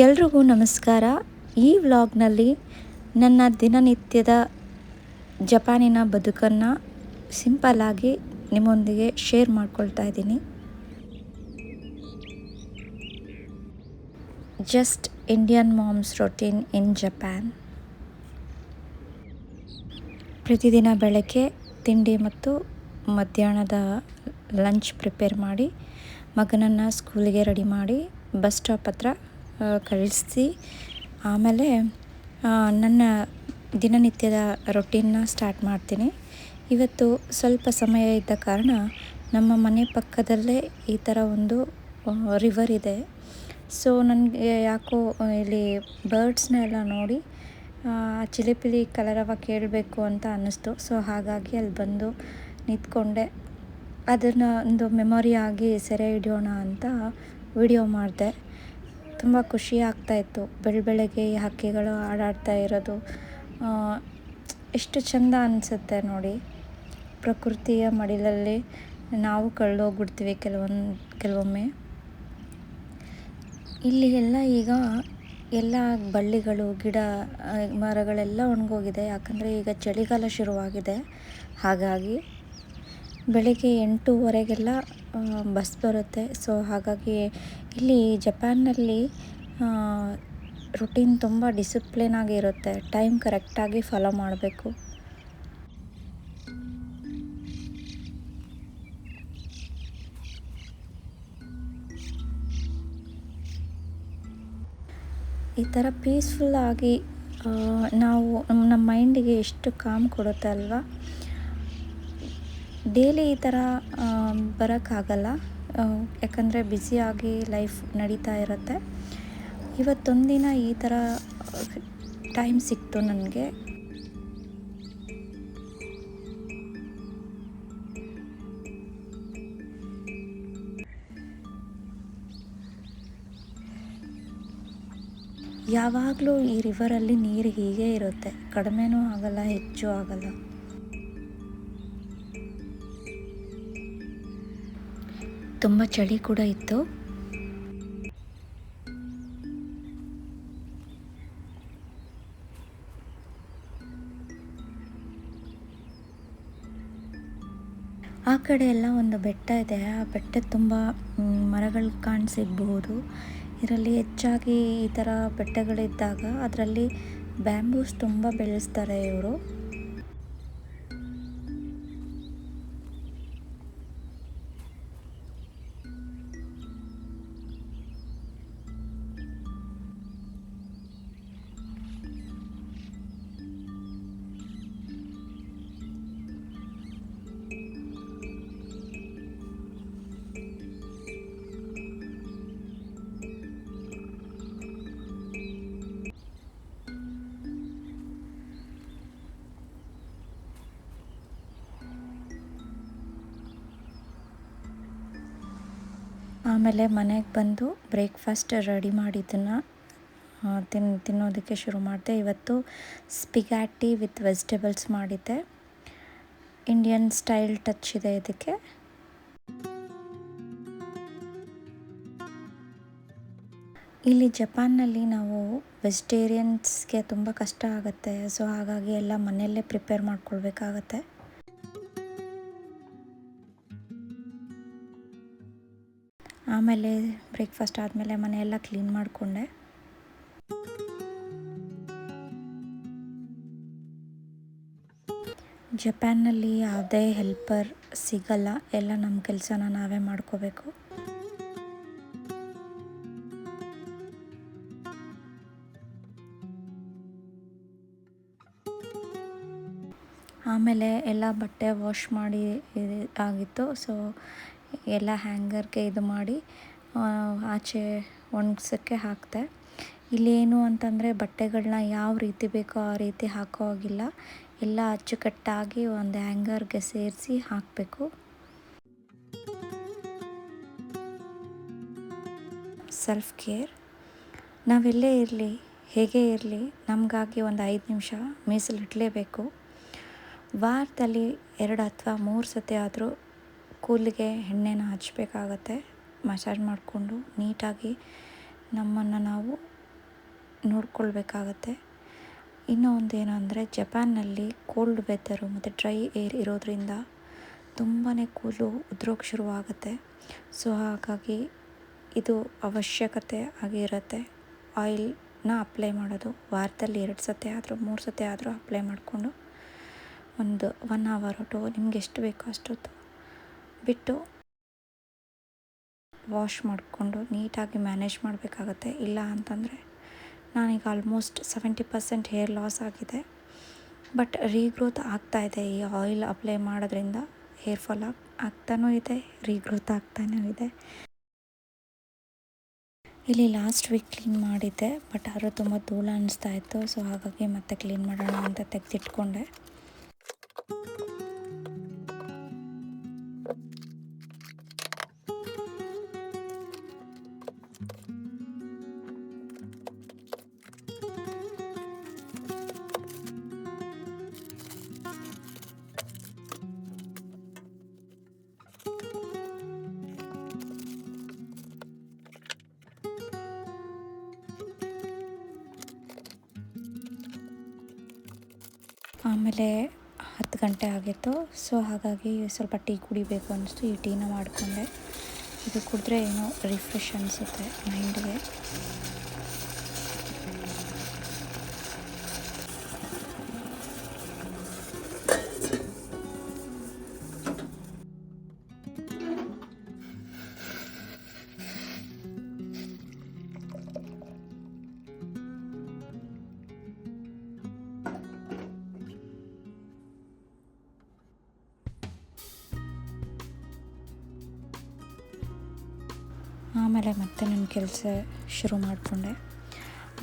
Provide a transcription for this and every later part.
ಎಲ್ರಿಗೂ ನಮಸ್ಕಾರ. ಈ ವ್ಲಾಗ್ನಲ್ಲಿ ನನ್ನ ದಿನನಿತ್ಯದ ಜಪಾನಿನ ಬದುಕನ್ನು ಸಿಂಪಲ್ಲಾಗಿ ನಿಮ್ಮೊಂದಿಗೆ ಶೇರ್ ಮಾಡ್ಕೊಳ್ತಾ ಇದ್ದೀನಿ. Just Indian moms routine in Japan. ಪ್ರತಿದಿನ ಬೆಳಗ್ಗೆ ತಿಂಡಿ ಮತ್ತು ಮಧ್ಯಾಹ್ನದ ಲಂಚ್ ಪ್ರಿಪೇರ್ ಮಾಡಿ ಮಗನನ್ನು ಸ್ಕೂಲಿಗೆ ರೆಡಿ ಮಾಡಿ ಬಸ್ ಸ್ಟಾಪ್ ಹತ್ರ ಕಳಿಸಿ ಆಮೇಲೆ ನನ್ನ ದಿನನಿತ್ಯದ ರೊಟೀನ್ನ ಸ್ಟಾರ್ಟ್ ಮಾಡ್ತೀನಿ. ಇವತ್ತು ಸ್ವಲ್ಪ ಸಮಯ ಇದ್ದ ಕಾರಣ ನಮ್ಮ ಮನೆ ಪಕ್ಕದಲ್ಲೇ ಈ ಥರ ಒಂದು ರಿವರ್ ಇದೆ. ಸೊ ನನಗೆ ಯಾಕೋ ಇಲ್ಲಿ ಬರ್ಡ್ಸ್ನ ಎಲ್ಲ ನೋಡಿ ಚಿಲಿಪಿಲಿ ಕಲರವ ಕೇಳಬೇಕು ಅಂತ ಅನ್ನಿಸ್ತು. ಸೊ ಹಾಗಾಗಿ ಅಲ್ಲಿ ಬಂದು ನಿಂತ್ಕೊಂಡೆ. ಅದನ್ನು ಒಂದು ಮೆಮೊರಿ ಆಗಿ ಸೆರೆ ಹಿಡಿಯೋಣ ಅಂತ ವಿಡಿಯೋ ಮಾಡಿದೆ. ತುಂಬ ಖುಷಿ ಆಗ್ತಾಯಿತ್ತು ಬೆಳ ಬೆಳಗ್ಗೆ ಈ ಹಕ್ಕಿಗಳು ಹಾಡಾಡ್ತಾ ಇರೋದು. ಎಷ್ಟು ಚಂದ ಅನಿಸುತ್ತೆ ನೋಡಿ. ಪ್ರಕೃತಿಯ ಮಡಿಲಲ್ಲಿ ನಾವು ಕಳೆದೋಗ್ಬಿಡ್ತೀವಿ ಕೆಲವೊಂದು ಕೆಲವೊಮ್ಮೆ. ಇಲ್ಲಿ ಎಲ್ಲ ಈಗ ಎಲ್ಲ ಬಳ್ಳಿಗಳು, ಗಿಡ ಮರಗಳೆಲ್ಲ ಒಣಗೋಗಿದೆ. ಯಾಕಂದರೆ ಈಗ ಚಳಿಗಾಲ ಶುರುವಾಗಿದೆ. ಹಾಗಾಗಿ ಬೆಳಿಗ್ಗೆ ಎಂಟೂವರೆಗೆಲ್ಲ ಬಸ್ ಬರುತ್ತೆ. ಸೊ ಹಾಗಾಗಿ ಇಲ್ಲಿ ಜಪಾನ್ನಲ್ಲಿ ರುಟೀನ್ ತುಂಬ ಡಿಸಿಪ್ಲಿನ್ ಆಗಿ ಇರುತ್ತೆ. ಟೈಮ್ ಕರೆಕ್ಟಾಗಿ ಫಾಲೋ ಮಾಡಬೇಕು. ಈ ಥರ ಪೀಸ್ಫುಲ್ಲಾಗಿ ನಾವು ನಮ್ಮ ಮೈಂಡಿಗೆ ಎಷ್ಟು ಕಾಮ್ ಕೊಡುತ್ತೆ ಅಲ್ವಾ? ಡೈಲಿ ಈ ಥರ ಬರೋಕ್ಕಾಗಲ್ಲ. ಯಾಕಂದರೆ ಬ್ಯುಸಿಯಾಗಿ ಲೈಫ್ ನಡೀತಾ ಇರುತ್ತೆ. ಇವತ್ತೊಂದಿನ ಈ ಥರ, ಟೈಮ್ ಸಿಕ್ತು ನನಗೆ. ಯಾವಾಗಲೂ ಈ ರಿವರಲ್ಲಿ ನೀರು ಹೀಗೆ ಇರುತ್ತೆ. ಕಡಿಮೆನೂ ಆಗಲ್ಲ, ಹೆಚ್ಚು ಆಗಲ್ಲ. ತುಂಬ ಚಳಿ ಕೂಡ ಇತ್ತು. ಆ ಕಡೆ ಎಲ್ಲ ಒಂದು ಬೆಟ್ಟ ಇದೆ. ಆ ಬೆಟ್ಟ ತುಂಬ ಮರಗಳು ಕಾಣಸಿಗಬಹುದು ಇದರಲ್ಲಿ ಹೆಚ್ಚಾಗಿ ಈ ಥರ ಬೆಟ್ಟಗಳಿದ್ದಾಗ ಅದರಲ್ಲಿ ಬ್ಯಾಂಬೂಸ್ ತುಂಬ ಬೆಳೆಸ್ತಾರೆ ಇವರು. ಆಮೇಲೆ ಮನೆಗೆ ಬಂದು ಬ್ರೇಕ್ಫಾಸ್ಟ್ ರೆಡಿ ಮಾಡಿದ್ದನ್ನು ತಿನ್, ತಿನ್ನೋದಕ್ಕೆ ಶುರು ಮಾಡಿದೆ. ಇವತ್ತು ಸ್ಪಿಗ್ಯಾಟಿ ವಿತ್ ವೆಜಿಟೇಬಲ್ಸ್ ಮಾಡಿದ್ದೆ. ಇಂಡಿಯನ್ ಸ್ಟೈಲ್ ಟಚ್ ಇದೆ ಇದಕ್ಕೆ. ಇಲ್ಲಿ ಜಪಾನ್ನಲ್ಲಿ ನಾವು ವೆಜಿಟೇರಿಯನ್ಸ್ಗೆ ತುಂಬ ಕಷ್ಟ ಆಗುತ್ತೆ. ಸೊ ಹಾಗಾಗಿ ಎಲ್ಲ ಮನೆಯಲ್ಲೇ ಪ್ರಿಪೇರ್ ಮಾಡ್ಕೊಳ್ಬೇಕಾಗತ್ತೆ. ಆಮೇಲೆ ಬ್ರೇಕ್ಫಾಸ್ಟ್ ಆದಮೇಲೆ ಮನೆಯೆಲ್ಲ ಕ್ಲೀನ್ ಮಾಡಿಕೊಂಡೆ. ಜಪಾನ್ನಲ್ಲಿ ಯಾವುದೇ ಹೆಲ್ಪರ್ ಸಿಗಲ್ಲ. ಎಲ್ಲ ನಮ್ಮ ಕೆಲಸನ ನಾವೇ ಮಾಡ್ಕೋಬೇಕು. ಆಮೇಲೆ ಎಲ್ಲ ಬಟ್ಟೆ ವಾಶ್ ಮಾಡಿ ಆಗಿತ್ತು. ಸೊ ಎಲ್ಲ ಹ್ಯಾಂಗರ್ಗೆ ಇದು ಮಾಡಿ ಆಚೆ ಒಣಗ್ಸೋಕ್ಕೆ ಹಾಕಿದೆ. ಇಲ್ಲೇನು ಅಂತಂದರೆ ಬಟ್ಟೆಗಳನ್ನ ಯಾವ ರೀತಿ ಬೇಕೋ ಆ ರೀತಿ ಹಾಕೋ ಹಾಗಿಲ್ಲ. ಎಲ್ಲ ಅಚ್ಚುಕಟ್ಟಾಗಿ ಒಂದು ಹ್ಯಾಂಗರ್ಗೆ ಸೇರಿಸಿ ಹಾಕಬೇಕು. ಸೆಲ್ಫ್ ಕೇರ್ ನಾವೆಲ್ಲೇ ಇರಲಿ, ಹೇಗೆ ಇರಲಿ, ನಮಗಾಗಿ ಒಂದು ಐದು ನಿಮಿಷ ಮೀಸಲಿಡಲೇಬೇಕು. ವಾರದಲ್ಲಿ ಎರಡು ಅಥವಾ ಮೂರು ಸತಿ ಆದರೂ ಕೂದಲಿಗೆ ಎಣ್ಣೆನ ಹಚ್ಚಬೇಕಾಗತ್ತೆ ಮಸಾಜ್ ಮಾಡಿಕೊಂಡು ನೀಟಾಗಿ ನಮ್ಮನ್ನು ನಾವು ನೋಡ್ಕೊಳ್ಬೇಕಾಗತ್ತೆ. ಇನ್ನೂ ಒಂದು ಏನು ಅಂದರೆ ಜಪಾನ್ನಲ್ಲಿ ಕೋಲ್ಡ್ ವೆದರು ಮತ್ತು ಡ್ರೈ ಏರ್ ಇರೋದರಿಂದ ತುಂಬಾ ಕೂದಲು ಉದ್ರೋಗ ಶುರುವಾಗುತ್ತೆ. ಸೊ ಹಾಗಾಗಿ ಇದು ಅವಶ್ಯಕತೆ ಆಗಿರುತ್ತೆ ಆಯಿಲ್ನ ಅಪ್ಲೈ ಮಾಡೋದು ವಾರದಲ್ಲಿ ಎರಡು ಸತಿ ಆದರೂ ಮೂರು ಸತಿ ಆದರೂ ಅಪ್ಲೈ ಮಾಡಿಕೊಂಡು ಒಂದು ಒನ್ ಅವರ್ ಟು ನಿಮ್ಗೆ ಎಷ್ಟು ಬೇಕೋ ಅಷ್ಟೊತ್ತು ಬಿಟ್ಟು ವಾಶ್ ಮಾಡಿಕೊಂಡು ನೀಟಾಗಿ ಮ್ಯಾನೇಜ್ ಮಾಡಬೇಕಾಗತ್ತೆ. ಇಲ್ಲ ಅಂತಂದರೆ ನಾನೀಗ almost seventy percent hair loss ಆಗಿದೆ. ಬಟ್ ರೀಗ್ರೋತ್ ಆಗ್ತಾ ಇದೆ. ಈ ಆಯಿಲ್ ಅಪ್ಲೈ ಮಾಡೋದ್ರಿಂದ ಹೇರ್ ಫಾಲ್ ಆಗ್, ಆಗ್ತಾನೂ ಇದೆ ರೀಗ್ರೋತ್ ಆಗ್ತಾನೂ ಇದೆ. ಇಲ್ಲಿ ಲಾಸ್ಟ್ ವೀಕ್ ಕ್ಲೀನ್ ಮಾಡಿದ್ದೆ ಬಟ್ ಆದರೂ ತುಂಬ ಧೂಳ ಅನಿಸ್ತಾ ಇತ್ತು ಸೊ ಹಾಗಾಗಿ ಮತ್ತೆ ಕ್ಲೀನ್ ಮಾಡೋಣ ಅಂತ ತೆಗೆದಿಟ್ಕೊಂಡೆ. ಆಮೇಲೆ ಹತ್ತು ಗಂಟೆ ಆಗಿತ್ತು. ಸೊ ಹಾಗಾಗಿ ಸ್ವಲ್ಪ ಟೀ ಕುಡಿಬೇಕು ಅನ್ನಿಸ್ತು. ಈ ಟೀನ ಮಾಡಿಕೊಂಡೆ. ಇದು ಕುಡಿದ್ರೆ ಏನೋ ರಿಫ್ರೆಶ್ ಅನಿಸುತ್ತೆ ಮೈಂಡ್ಗೆ ಆಮೇಲೆ ಮತ್ತೆ ನನ್ನ ಕೆಲಸ ಶುರು ಮಾಡಿಕೊಂಡೆ.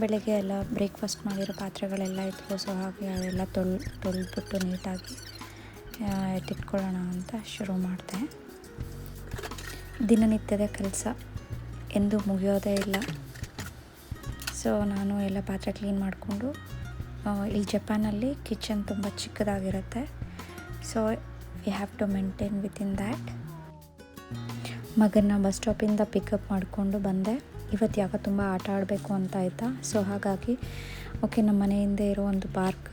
ಬೆಳಗ್ಗೆ ಎಲ್ಲ ಬ್ರೇಕ್ಫಾಸ್ಟ್ ಮಾಡಿರೋ ಪಾತ್ರೆಗಳೆಲ್ಲ ಇತ್ತು ಸೊ ಹಾಗೆ ಅವೆಲ್ಲ ತೊಳ್, ತೊಳೆದ್ಬಿಟ್ಟು ನೀಟಾಗಿ ಎತ್ತಿಟ್ಕೊಳ್ಳೋಣ ಅಂತ ಶುರು ಮಾಡಿದೆ. ದಿನನಿತ್ಯದ ಕೆಲಸ ಎಂದು ಮುಗಿಯೋದೇ ಇಲ್ಲ. ಸೊ ನಾನು ಎಲ್ಲ ಪಾತ್ರೆ ಕ್ಲೀನ್ ಮಾಡಿಕೊಂಡು ಇಲ್ಲಿ ಜಪಾನಲ್ಲಿ ಕಿಚನ್ ತುಂಬ ಚಿಕ್ಕದಾಗಿರುತ್ತೆ. So we have to maintain within that ಮಗನ ಬಸ್ ಸ್ಟಾಪಿಂದ ಪಿಕಪ್ ಮಾಡಿಕೊಂಡು ಬಂದೆ. ಇವತ್ತು ಯಾಕೋ ತುಂಬ ಆಟ ಆಡಬೇಕು ಅಂತ ಆಯಿತಾ? ಸೊ ಹಾಗಾಗಿ ಓಕೆ ನಮ್ಮ ಮನೆಯಿಂದ ಇರೋ ಒಂದು ಪಾರ್ಕ್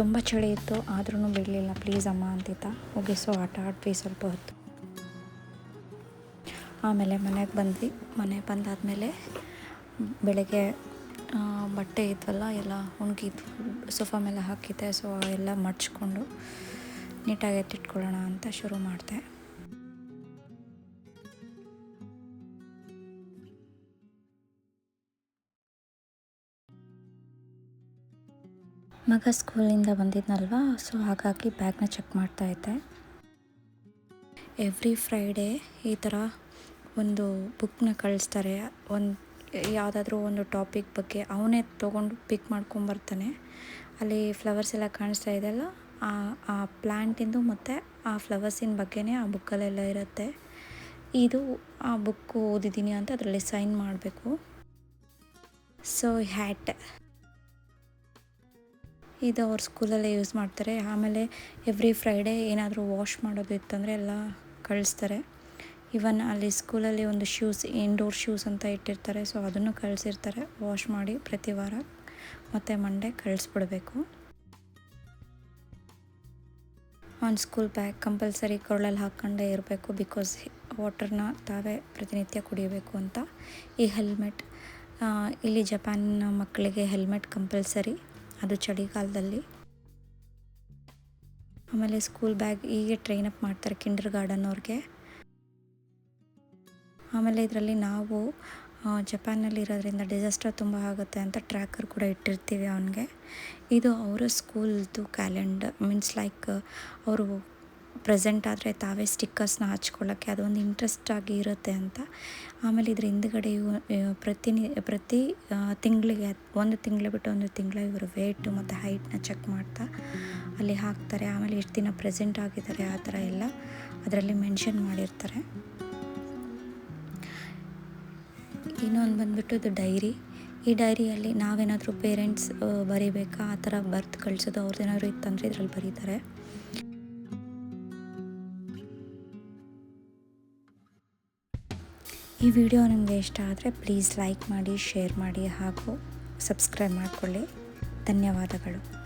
ತುಂಬ ಚಳಿ ಇತ್ತು ಆದ್ರೂ ಬಿಡಲಿಲ್ಲ. ಪ್ಲೀಸ್ ಅಮ್ಮ ಅಂತಿದ್ದ. ಓಕೆ ಸೊ ಆಟ ಆಡ್ವಿ ಸ್ವಲ್ಪ ಹೊತ್ತು. ಆಮೇಲೆ ಮನೆಗೆ ಬಂದ್ವಿ. ಮನೆಗೆ ಬಂದಾದಮೇಲೆ ಬೆಳಗ್ಗೆ ಬಟ್ಟೆ ಇದ್ವಲ್ಲ, ಎಲ್ಲ ಒಣಗಿದ್ವು ಸೋಫಾ ಮೇಲೆ ಹಾಕಿದ್ದೆ. ಸೊ ಎಲ್ಲ ಮಡ್ಚ್ಕೊಂಡು ನೀಟಾಗಿ ಎತ್ತಿಟ್ಕೊಳ್ಳೋಣ ಅಂತ ಶುರು ಮಾಡಿದೆ. ಮಗ ಸ್ಕೂಲಿಂದ ಬಂದಿದ್ನಲ್ವ? ಸೊ ಹಾಗಾಗಿ ಬ್ಯಾಗ್ನ ಚೆಕ್ ಮಾಡ್ತಾ ಇದ್ದೆ. ಎವ್ರಿ ಫ್ರೈಡೇ ಈ ಥರ ಒಂದು ಬುಕ್ನ ಕಳಿಸ್ತಾರೆ. ಒಂದು, ಯಾವುದಾದ್ರೂ ಒಂದು ಟಾಪಿಕ್ ಬಗ್ಗೆ ಅವನೇ ತೊಗೊಂಡು ಪಿಕ್ ಮಾಡ್ಕೊಂಬರ್ತಾನೆ. ಅಲ್ಲಿ ಫ್ಲವರ್ಸ್ ಎಲ್ಲ ಕಾಣಿಸ್ತಾ ಇದೆಯಲ್ಲ ಆ ಆ ಪ್ಲ್ಯಾಂಟಿಂದು ಮತ್ತು ಆ ಫ್ಲವರ್ಸಿನ ಬಗ್ಗೆನೇ ಆ ಬುಕ್ಕಲ್ಲೆಲ್ಲ ಇರುತ್ತೆ. ಇದು ಆ ಬುಕ್ ಓದಿದ್ದೀನಿ ಅಂತ ಅದರಲ್ಲಿ ಸೈನ್ ಮಾಡಬೇಕು. ಸೊ ಹ್ಯಾಟ್ ಇದು ಅವ್ರ ಸ್ಕೂಲಲ್ಲೇ ಯೂಸ್ ಮಾಡ್ತಾರೆ. ಆಮೇಲೆ ಎವ್ರಿ ಫ್ರೈಡೇ ಏನಾದರೂ ವಾಶ್ ಮಾಡೋದು ಇತ್ತಂದರೆ ಎಲ್ಲ ಕಳಿಸ್ತಾರೆ. ಇವನ್ ಅಲ್ಲಿ ಸ್ಕೂಲಲ್ಲಿ ಒಂದು ಶೂಸ್ ಇಂಡೋರ್ ಶೂಸ್ ಅಂತ ಇಟ್ಟಿರ್ತಾರೆ. ಸೊ ಅದನ್ನು ಕಳಿಸಿರ್ತಾರೆ. ವಾಶ್ ಮಾಡಿ ಪ್ರತಿ ವಾರ. ಮತ್ತು ಮಂಡೇ ಕಳಿಸ್ಬಿಡ್ಬೇಕು. ಆನ್ ಸ್ಕೂಲ್ ಬ್ಯಾಗ್ ಕಂಪಲ್ಸರಿ ಕೊರಳಲ್ಲಿ ಹಾಕ್ಕೊಂಡೇ ಇರಬೇಕು ಬಿಕಾಸ್ ವಾಟರ್ನ ತಾವೇ ಪ್ರತಿನಿತ್ಯ ಕುಡಿಯಬೇಕು ಅಂತ ಈ ಹೆಲ್ಮೆಟ್ ಇಲ್ಲಿ ಜಪಾನ್ನ ಮಕ್ಕಳಿಗೆ ಹೆಲ್ಮೆಟ್ ಕಂಪಲ್ಸರಿ ಅದು ಚಳಿಗಾಲದಲ್ಲಿ. ಆಮೇಲೆ ಸ್ಕೂಲ್ ಬ್ಯಾಗ್ ಹೀಗೆ ಟ್ರೈನ್ ಅಪ್ ಮಾಡ್ತಾರೆ ಕಿಂಡರ್ ಗಾರ್ಡನ್ ಅವ್ರಿಗೆ. ಆಮೇಲೆ ಇದರಲ್ಲಿ ನಾವು ಜಪಾನಲ್ಲಿ ಇರೋದ್ರಿಂದ ಡಿಸಾಸ್ಟರ್ ತುಂಬ ಆಗುತ್ತೆ ಅಂತ ಟ್ರ್ಯಾಕರ್ ಕೂಡ ಇಟ್ಟಿರ್ತೀವಿ ಅವನಿಗೆ. ಇದು ಅವರ ಸ್ಕೂಲ್ದು ಕ್ಯಾಲೆಂಡರ್ ಮೀನ್ಸ್ ಲೈಕ್ ಅವರು ಪ್ರೆಸೆಂಟ್ ಆದರೆ ತಾವೇ ಸ್ಟಿಕ್ಕರ್ಸ್ನ ಹಚ್ಕೊಳ್ಳೋಕ್ಕೆ ಅದೊಂದು ಇಂಟ್ರೆಸ್ಟಾಗಿ ಇರುತ್ತೆ ಅಂತ. ಆಮೇಲೆ ಇದ್ರ ಹಿಂದ್ಗಡೆ ಇವು ಪ್ರತಿನಿ ಪ್ರತಿ ತಿಂಗಳಿಗೆ, ಒಂದು ತಿಂಗಳು ಬಿಟ್ಟು ಒಂದು ತಿಂಗಳ ಇವರು ವೇಟು ಮತ್ತು ಹೈಟ್ನ ಚೆಕ್ ಮಾಡ್ತಾ ಅಲ್ಲಿ ಹಾಕ್ತಾರೆ. ಆಮೇಲೆ ಎಷ್ಟು ದಿನ ಪ್ರೆಸೆಂಟ್ ಆಗಿದ್ದಾರೆ ಆ ಥರ ಎಲ್ಲ ಅದರಲ್ಲಿ ಮೆನ್ಷನ್ ಮಾಡಿರ್ತಾರೆ. ಇನ್ನೊಂದು ಬಂದುಬಿಟ್ಟು ಇದು ಡೈರಿ ಈ ಡೈರಿಯಲ್ಲಿ ನಾವೇನಾದರೂ ಪೇರೆಂಟ್ಸ್ ಬರೀಬೇಕಾ? ಆ ಥರ ಬರ್ತ್ ಕಳಿಸೋದು ಅವ್ರದ್ದೇನಾದ್ರು ಇತ್ತಂದರೆ ಇದರಲ್ಲಿ ಬರೀತಾರೆ. ಈ ವಿಡಿಯೋ ನಿಮಗೆ ಇಷ್ಟ ಆದರೆ ಪ್ಲೀಸ್ ಲೈಕ್ ಮಾಡಿ ಶೇರ್ ಮಾಡಿ ಹಾಗೂ ಸಬ್ಸ್ಕ್ರೈಬ್ ಮಾಡಿಕೊಳ್ಳಿ. ಧನ್ಯವಾದಗಳು.